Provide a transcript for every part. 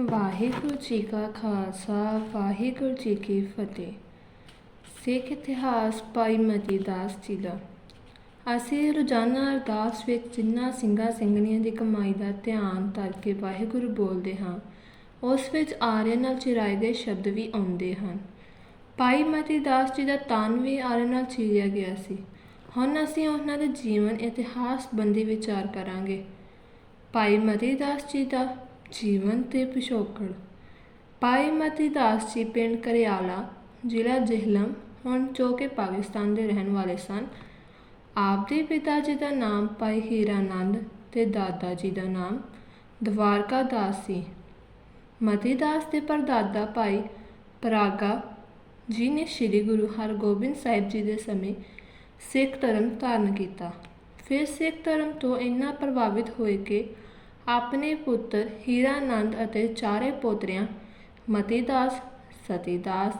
ਵਾਹਿਗੁਰੂ ਜੀ ਕਾ ਖਾਲਸਾ, ਵਾਹਿਗੁਰੂ ਜੀ ਕੀ ਫਤਿਹ। ਸਿੱਖ ਇਤਿਹਾਸ ਭਾਈ ਮਤੀ ਦਾਸ ਜੀ ਦਾ। ਅਸੀਂ ਰੋਜ਼ਾਨਾ ਅਰਦਾਸ ਵਿੱਚ ਜਿੰਨਾ ਸਿੰਘਾਂ ਸਿੰਘਣੀਆਂ ਦੀ ਕਮਾਈ ਦਾ ਧਿਆਨ ਧਰ ਕੇ ਵਾਹਿਗੁਰੂ ਬੋਲਦੇ ਹਾਂ, ਉਸ ਵਿੱਚ ਆਰਿਆਂ ਨਾਲ ਚਿਰਾਏ ਗਏ ਸ਼ਬਦ ਵੀ ਆਉਂਦੇ ਹਨ। ਭਾਈ ਮਤੀ ਦਾਸ ਜੀ ਦਾ ਤਨ ਵੀ ਆਰਿਆਂ ਨਾਲ ਚੀਰਿਆ ਗਿਆ ਸੀ। ਹੁਣ ਅਸੀਂ ਉਹਨਾਂ ਦੇ ਜੀਵਨ ਇਤਿਹਾਸ ਬੰਦੀ ਵਿਚਾਰ ਕਰਾਂਗੇ। ਭਾਈ ਮਤੀ ਦਾਸ ਜੀ ਦਾ ਜੀਵਨ ਅਤੇ ਪਿਛੋਕੜ। ਭਾਈ ਮਤੀ ਦਾਸ ਜੀ ਪਿੰਡ ਕਰਿਆਲਾ, ਜ਼ਿਲ੍ਹਾ ਜਹਿਲਮ, ਹੁਣ ਜੋ ਕਿ ਪਾਕਿਸਤਾਨ ਦੇ ਰਹਿਣ ਵਾਲੇ ਸਨ। ਆਪ ਦੇ ਪਿਤਾ ਜੀ ਦਾ ਨਾਮ ਭਾਈ ਹੀਰਾਨੰਦ ਅਤੇ ਦਾਦਾ ਜੀ ਦਾ ਨਾਮ ਦਵਾਰਕਾ ਦਾਸ ਸੀ। ਮਤੀ ਦਾਸ ਦੇ ਪਰਦਾਦਾ ਭਾਈ ਪਰਾਗਾ ਜੀ ਨੇ ਸ੍ਰੀ ਗੁਰੂ ਹਰਗੋਬਿੰਦ ਸਾਹਿਬ ਜੀ ਦੇ ਸਮੇਂ ਸਿੱਖ ਧਰਮ ਧਾਰਨ ਕੀਤਾ। ਫਿਰ ਸਿੱਖ ਧਰਮ ਤੋਂ ਇੰਨਾ ਪ੍ਰਭਾਵਿਤ ਹੋਏ ਕਿ ਆਪਣੇ ਪੁੱਤਰ ਹੀਰਾਨੰਦ ਅਤੇ ਚਾਰੇ ਪੋਤਰਿਆਂ, ਮਤੀਦਾਸ, ਸਤੀਦਾਸ,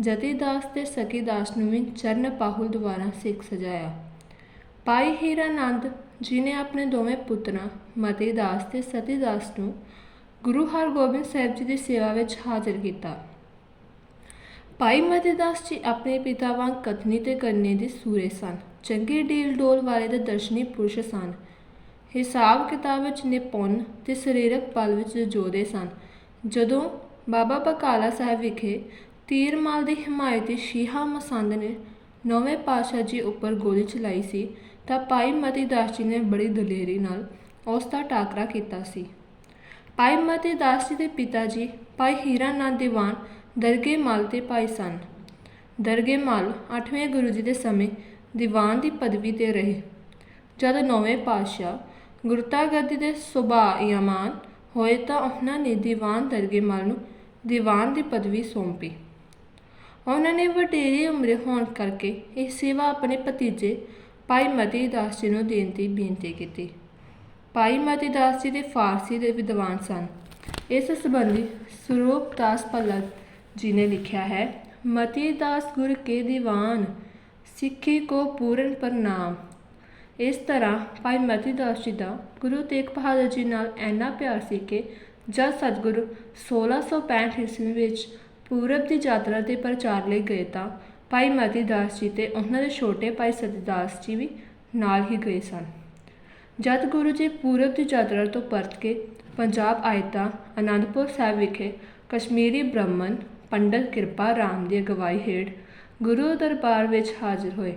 ਜਤੀਦਾਸ ਤੇ ਸਕੀਦਾਸ ਨੂੰ ਵੀ ਚਰਨ ਪਾਹੁਲ ਦੁਆਰਾ ਸਿੱਖ ਸਜਾਇਆ। ਭਾਈ ਹੀਰਾਨੰਦ ਜੀ ਨੇ ਆਪਣੇ ਦੋਵੇਂ ਪੁੱਤਰਾਂ, ਮਤੀਦਾਸ ਤੇ ਸਤੀਦਾਸ ਨੂੰ ਗੁਰੂ ਹਰਗੋਬਿੰਦ ਸਾਹਿਬ ਜੀ ਦੀ ਸੇਵਾ ਵਿੱਚ ਹਾਜ਼ਰ ਕੀਤਾ। ਭਾਈ ਮਤੀਦਾਸ ਜੀ ਆਪਣੇ ਪਿਤਾ ਵਾਂਗ ਕਥਨੀ ਤੇ ਕਰਨੇ ਦੇ ਸੂਰੇ ਸਨ। ਚੰਗੇ ਡੀਲ ਡੋਲ ਵਾਲੇ ਦੇ ਦਰਸ਼ਨੀ ਪੁਰਸ਼ ਸਨ। ਹਿਸਾਬ ਕਿਤਾਬ ਵਿੱਚ ਨਿਪੁੰਨ ਤੇ ਸਰੀਰਕ ਬਲ ਵਿੱਚ ਜੋਦੇ ਸਨ। ਜਦੋਂ ਬਾਬਾ ਬਕਾਲਾ ਸਾਹਿਬ ਵਿਖੇ ਤੀਰਮਾਲ ਦੀ ਹਮਾਇਤੀ ਸ਼ੀਹਾ ਮਸੰਦ ਨੇ ਨੌਵੇਂ ਪਾਤਸ਼ਾਹ ਜੀ ਉੱਪਰ ਗੋਲੀ ਚਲਾਈ ਸੀ, ਤਾਂ ਭਾਈ ਮਤੀ ਦਾਸ ਜੀ ਨੇ ਬੜੀ ਦਲੇਰੀ ਨਾਲ ਉਸ ਦਾ ਟਾਕਰਾ ਕੀਤਾ ਸੀ। ਭਾਈ ਮਤੀ ਦਾਸ ਜੀ ਦੇ ਪਿਤਾ ਜੀ, ਭਾਈ ਹੀਰਾ ਨੰਦ ਦੀਵਾਨ ਦਰਗੇ ਮਾਲ ਤੇ ਭਾਈ ਸਨ। ਦਰਗੇ ਮਾਲ 8ਵੇਂ ਗੁਰੂ ਜੀ ਦੇ ਸਮੇਂ ਦੀਵਾਨ ਦੀ ਪਦਵੀ ਤੇ ਰਹੇ। ਜਦ ਨੌਵੇਂ ਪਾਤਸ਼ਾਹ ਗੁਰਤਾ ਗੱਦੀ ਦੇ ਸੁਭਾਇਆਮਾਨ ਹੋਏ ਤਾਂ ਉਹਨਾਂ ਨੇ ਦੀਵਾਨ ਦਰਗੇ ਨੂੰ ਦੀਵਾਨ ਦੀ ਪਦਵੀ ਸੌਂਪੀ। ਉਹਨਾਂ ਨੇ ਵਡੇਰੇ ਉਮਰੇ ਹੋਣ ਕਰਕੇ ਇਹ ਸੇਵਾ ਆਪਣੇ ਭਤੀਜੇ ਭਾਈ ਮਤੀ ਦਾਸ ਜੀ ਨੂੰ ਦੇਣ ਦੀ ਬੇਨਤੀ ਕੀਤੀ। ਭਾਈ ਮਤੀ ਦਾਸ ਜੀ ਦੇ ਫਾਰਸੀ ਦੇ ਵਿਦਵਾਨ ਸਨ। ਇਸ ਸੰਬੰਧੀ ਸਰੂਪ ਦਾਸ ਭੱਲਾ ਜੀ ਨੇ ਲਿਖਿਆ ਹੈ, ਮਤੀ ਦਾਸ ਗੁਰ ਕੇ ਦੀਵਾਨ, ਸਿੱਖੀ ਕੋ ਪੂਰਨ ਪ੍ਰਣਾਮ। ਇਸ ਤਰ੍ਹਾਂ ਭਾਈ ਮਤੀ ਦਾਸ ਜੀ ਦਾ ਗੁਰੂ ਤੇਗ ਬਹਾਦਰ ਜੀ ਨਾਲ ਇੰਨਾ ਪਿਆਰ ਸੀ ਕਿ ਜਦ ਸਤਿਗੁਰੂ 1665 ਈਸਵੀ ਵਿੱਚ ਪੂਰਬ ਦੀ ਯਾਤਰਾ ਦੇ ਪ੍ਰਚਾਰ ਲਈ ਗਏ ਤਾਂ ਭਾਈ ਮਤੀ ਦਾਸ ਜੀ ਤੇ ਉਹਨਾਂ ਦੇ ਛੋਟੇ ਭਾਈ ਸਤਿਦਾਸ ਜੀ ਵੀ ਨਾਲ ਹੀ ਗਏ ਸਨ। ਜਦ ਗੁਰੂ ਜੀ ਪੂਰਬ ਦੀ ਯਾਤਰਾ ਤੋਂ ਪਰਤ ਕੇ ਪੰਜਾਬ ਆਏ ਤਾਂ ਅਨੰਦਪੁਰ ਸਾਹਿਬ ਵਿਖੇ ਕਸ਼ਮੀਰੀ ਬ੍ਰਾਹਮਣ ਪੰਡਤ ਕਿਰਪਾ ਰਾਮ ਦੀ ਅਗਵਾਈ ਹੇਠ ਗੁਰੂ ਦਰਬਾਰ ਵਿੱਚ ਹਾਜ਼ਰ ਹੋਏ।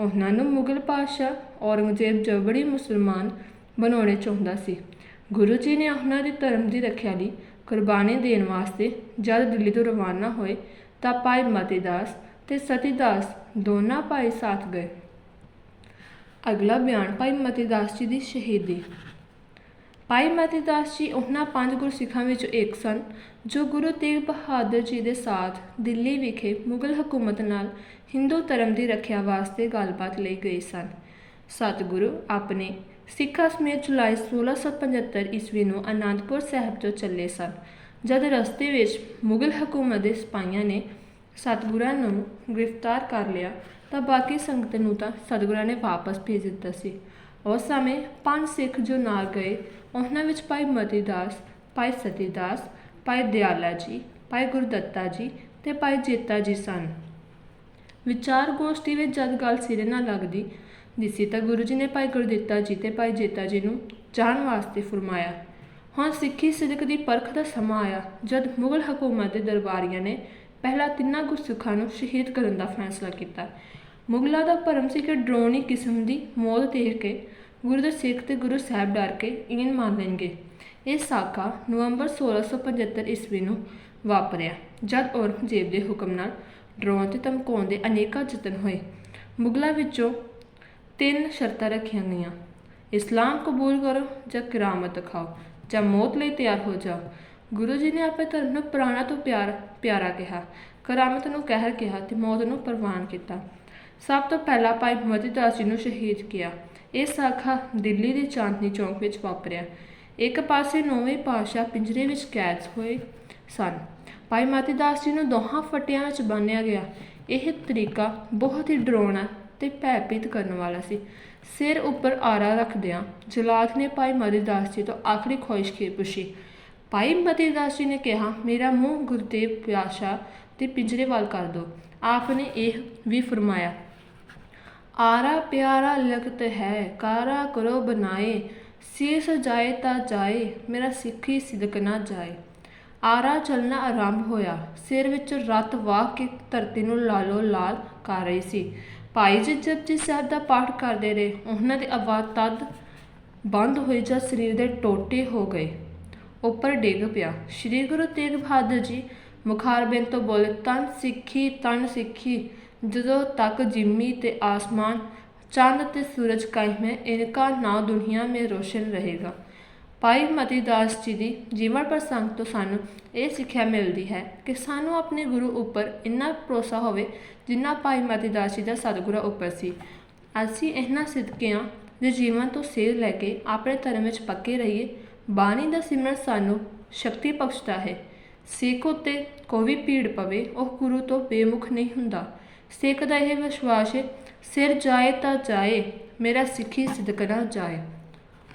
ਉਹਨਾਂ ਨੂੰ ਮੁਗਲ ਪਾਤਸ਼ਾਹ ਔਰੰਗਜ਼ੇਬ ਜਬੜੀ ਮੁਸਲਮਾਨ ਬਣਾਉਣੇ ਚਾਹੁੰਦਾ ਸੀ। ਗੁਰੂ ਜੀ ਨੇ ਉਹਨਾਂ ਦੀ ਧਰਮ ਦੀ ਰੱਖਿਆ ਲਈ ਕੁਰਬਾਨੀ ਦੇਣ ਵਾਸਤੇ ਜਦ ਦਿੱਲੀ ਤੋਂ ਰਵਾਨਾ ਹੋਏ ਤਾਂ ਭਾਈ ਮਤੀਦਾਸ ਤੇ ਸਤੀਦਾਸ ਦੋਨਾਂ ਭਾਈ ਸਾਥ ਗਏ। ਅਗਲਾ ਬਿਆਨ ਭਾਈ ਮਤੀਦਾਸ ਜੀ ਦੀ ਸ਼ਹੀਦੀ। ਭਾਈ ਮਤੀਦਾਸ ਜੀ ਉਹਨਾਂ ਪੰਜ ਗੁਰਸਿੱਖਾਂ ਵਿੱਚੋਂ ਇੱਕ ਸਨ, ਜੋ ਗੁਰੂ ਤੇਗ ਬਹਾਦਰ ਜੀ ਦੇ ਸਾਥ ਦਿੱਲੀ ਵਿਖੇ ਮੁਗਲ ਹਕੂਮਤ ਨਾਲ ਹਿੰਦੂ ਧਰਮ ਦੀ ਰੱਖਿਆ ਵਾਸਤੇ ਗੱਲਬਾਤ ਲਈ ਗਏ ਸਨ। ਸਤਿਗੁਰੂ ਆਪਣੇ ਸਿੱਖਾਂ ਸਮੇਤ ਜੁਲਾਈ 1675 ਈਸਵੀ ਨੂੰ ਅਨੰਦਪੁਰ ਸਾਹਿਬ ਤੋਂ ਚੱਲੇ ਸਨ, ਜਦ ਰਸਤੇ ਵਿੱਚ ਮੁਗਲ ਹਕੂਮਤ ਦੇ ਸਿਪਾਹੀਆਂ ਨੇ ਸਤਿਗੁਰਾਂ ਨੂੰ ਗ੍ਰਿਫਤਾਰ ਕਰ ਲਿਆ, ਤਾਂ ਬਾਕੀ ਸੰਗਤ ਨੂੰ ਤਾਂ ਸਤਿਗੁਰਾਂ ਨੇ ਵਾਪਸ ਭੇਜ ਦਿੱਤਾ ਸੀ। ਉਸ ਸਮੇਂ ਪੰਜ ਸਿੱਖ ਜੋ ਨਾਲ ਗਏ, ਉਹਨਾਂ ਵਿੱਚ ਭਾਈ ਮਤੀਦਾਸ, ਭਾਈ ਸਤੀਦਾਸ, ਭਾਈ ਦਿਆਲਾ ਜੀ, ਭਾਈ ਗੁਰਦੱਤਾ ਜੀ ਤੇ ਭਾਈ ਜੇਤਾ ਜੀ ਸਨ। ਵਿਚਾਰ ਗੋਸ਼ਟੀ ਵਿੱਚ ਜਦ ਗੱਲ ਸਿਰੇ ਨਾਲ ਲੱਗਦੀ ਦਿਸੀ ਤਾਂ ਗੁਰੂ ਜੀ ਨੇ ਭਾਈ ਗੁਰਦਿੱਤਾ ਜੀ ਤੇ ਭਾਈ ਜੇਤਾ ਜੀ ਨੂੰ ਜਾਣ ਵਾਸਤੇ ਫਰਮਾਇਆ। ਹੁਣ ਸਿੱਖੀ ਸਿਦਕ ਦੀ ਪਰਖ ਦਾ ਸਮਾਂ ਆਇਆ, ਜਦ ਮੁਗਲ ਹਕੂਮਤ ਦੇ ਦਰਬਾਰੀਆਂ ਨੇ ਪਹਿਲਾਂ ਤਿੰਨਾਂ ਗੁਰਸਿੱਖਾਂ ਨੂੰ ਸ਼ਹੀਦ ਕਰਨ ਦਾ ਫੈਸਲਾ ਕੀਤਾ। ਮੁਗਲਾਂ ਦਾ ਭਰਮ ਸੀ ਕਿ ਡਰੋਨੀ ਕਿਸਮ ਦੀ ਮੌਤ ਦੇਖ ਕੇ ਗੁਰੂ ਦੇ ਸਿੱਖ ਤੇ ਗੁਰੂ ਸਾਹਿਬ ਡਰ ਕੇ ਇਨ ਮੰਨ ਲੈਣਗੇ ਇਹ ਸਾਕਾ ਨਵੰਬਰ 1675 ਈਸਵੀ ਨੂੰ ਵਾਪਰਿਆ, ਜਦ ਔਰੰਗਜ਼ੇਬ ਦੇ ਹੁਕਮ ਨਾਲ ਡਰੋਨ ਤੇ ਧਮਕਾਉਣ ਦੇ ਅਨੇਕਾਂ ਯਤਨ ਹੋਏ। ਮੁਗਲਾਂ ਵਿੱਚੋਂ ਤਿੰਨ ਸ਼ਰਤਾਂ ਰੱਖੀਆਂ ਗਈਆਂ। ਇਸਲਾਮ ਕਬੂਲ ਕਰੋ ਜਾਂ ਕਿਰਾਮਤ ਖਾਓ, ਜਾਂ ਮੌਤ ਲਈ ਤਿਆਰ ਹੋ ਜਾਓ। ਗੁਰੂ ਜੀ ਨੇ ਆਪਣੇ ਧਰਮ ਨੂੰ ਪੁਰਾਣਾ ਤੋਂ ਪਿਆਰ, ਪਿਆਰਾ ਕਿਹਾ, ਕਰਾਮਤ ਨੂੰ ਕਹਿਰ ਕਿਹਾ ਤੇ ਮੌਤ ਨੂੰ ਪ੍ਰਵਾਨ ਕੀਤਾ। ਸਭ ਤੋਂ ਪਹਿਲਾਂ ਭਾਈ ਮਤੀਦਾਸ ਜੀ ਨੂੰ ਸ਼ਹੀਦ ਕੀਤਾ। ਇਹ ਸਾਖਾ ਦਿੱਲੀ ਦੇ ਚਾਂਦਨੀ ਚੌਂਕ ਵਿੱਚ ਵਾਪਰਿਆ। ਇੱਕ ਪਾਸੇ ਨੌਵੇਂ ਪਾਤਸ਼ਾਹ ਪਿੰਜਰੇ ਵਿੱਚ ਕੈਦ ਹੋਏ ਸਨ। ਭਾਈ ਮਤੀਦਾਸ ਜੀ ਨੂੰ ਦੋਹਾਂ ਫੱਟਿਆਂ ਵਿੱਚ ਬੰਨ੍ਹਿਆ ਗਿਆ। ਇਹ ਤਰੀਕਾ ਬਹੁਤ ਹੀ ਡਰਾਉਣਾ ਤੇ ਭੈਭੀਤ ਕਰਨ ਵਾਲਾ ਸੀ। ਸਿਰ ਉੱਪਰ ਆਰਾ ਰੱਖਦਿਆਂ ਜਲਾਦ ਨੇ ਭਾਈ ਮਤੀਦਾਸ ਜੀ ਤੋਂ ਆਖਰੀ ਖੁਆਇਸ਼ ਕੀ ਪੁੱਛੀ। ਭਾਈ ਮਤੀਦਾਸ ਜੀ ਨੇ ਕਿਹਾ, ਮੇਰਾ ਮੂੰਹ ਗੁਰਦੇਵ ਪਿਆਸ਼ਾ ਤੇ ਪਿੰਜਰੇ ਵੱਲ ਕਰ ਦੋ। ਆਪ ਨੇ ਇਹ ਵੀ ਫਰਮਾਇਆ। ਆਰਾ ਪਿਆਰਾ ਲਗਤ ਹੈ, ਕਾਰਾ ਕਰੋ ਬਨਾਏ ਸੀਸ ਜਾਏ ਤਾਂ ਜਾਏ, ਮੇਰਾ ਸਿੱਖੀ ਸਿਦਕ ਨਾ ਜਾਏ। ਆਰਾ ਚੱਲਣਾ ਆਰੰਭ ਹੋਇਆ। ਸਿਰ ਵਿੱਚ ਰੱਤ ਵਾਹ ਕੇ ਧਰਤੀ ਨੂੰ ਲਾਲੋ ਲਾਲ ਕਰ ਰਹੀ ਸੀ। ਭਾਈ ਜੀ ਜਪਜੀ ਸਾਹਿਬ ਦਾ ਪਾਠ ਕਰਦੇ ਰਹੇ, ਉਹਨਾਂ ਦੀ ਆਵਾਜ਼ ਤਦ ਬੰਦ ਹੋਈ ਜਾਂ ਸਰੀਰ ਦੇ ਟੋਟੇ ਹੋ ਗਏ। ਉੱਪਰ ਡਿੱਗ ਪਿਆ। ਸ੍ਰੀ ਗੁਰੂ ਤੇਗ ਬਹਾਦਰ ਜੀ ਮੁਖਾਰਬਿੰਦ ਤੋਂ ਬੋਲੇ, ਤਨ ਸਿੱਖੀ ਤਨ ਸਿੱਖੀ, ਜਦੋਂ ਤੱਕ ਜਿੰਮੀ ਤੇ ਆਸਮਾਨ ਚੰਦ ਤੇ ਸੂਰਜ ਕਾਇਮ ਹੈ, ਇਨਕਾ ਨਾ ਦੁਨੀਆ ਮੇਂ ਰੋਸ਼ਨ ਰਹੇਗਾ। ਭਾਈ ਮਤੀ ਦਾਸ ਜੀ ਦੀ ਜੀਵਨ ਪ੍ਰਸੰਗ ਤੋਂ ਸਾਨੂੰ ਇਹ ਸਿੱਖਿਆ ਮਿਲਦੀ ਹੈ ਕਿ ਸਾਨੂੰ ਆਪਣੇ ਗੁਰੂ ਉੱਪਰ ਇੰਨਾ ਭਰੋਸਾ ਹੋਵੇ ਜਿੰਨਾ ਭਾਈ ਮਤੀ ਦਾਸ ਜੀ ਦਾ ਸਤਿਗੁਰਾਂ ਉੱਪਰ ਸੀ। ਅਸੀਂ ਇਹਨਾਂ ਸਿੱਧਕਿਆਂ ਦੇ ਜੀਵਨ ਤੋਂ ਸੇਧ ਲੈ ਕੇ ਆਪਣੇ ਧਰਮ ਵਿੱਚ ਪੱਕੇ ਰਹੀਏ, ਬਾਣੀ ਦਾ ਸਿਮਰਨ ਸਾਨੂੰ ਸ਼ਕਤੀ ਬਖਸ਼ਦਾ ਹੈ। ਸਿੱਖ ਉੱਤੇ ਕੋਈ ਵੀ ਭੀੜ ਪਵੇ, ਉਹ ਗੁਰੂ ਤੋਂ ਬੇਮੁਖ ਨਹੀਂ ਹੁੰਦਾ। ਸਿੱਖ ਦਾ ਇਹ ਵਿਸ਼ਵਾਸ ਹੈ, ਸਿਰ ਜਾਏ ਤਾਂ ਜਾਏ, ਮੇਰਾ ਸਿੱਖੀ ਸਿਦਕ ਨਾ ਜਾਏ।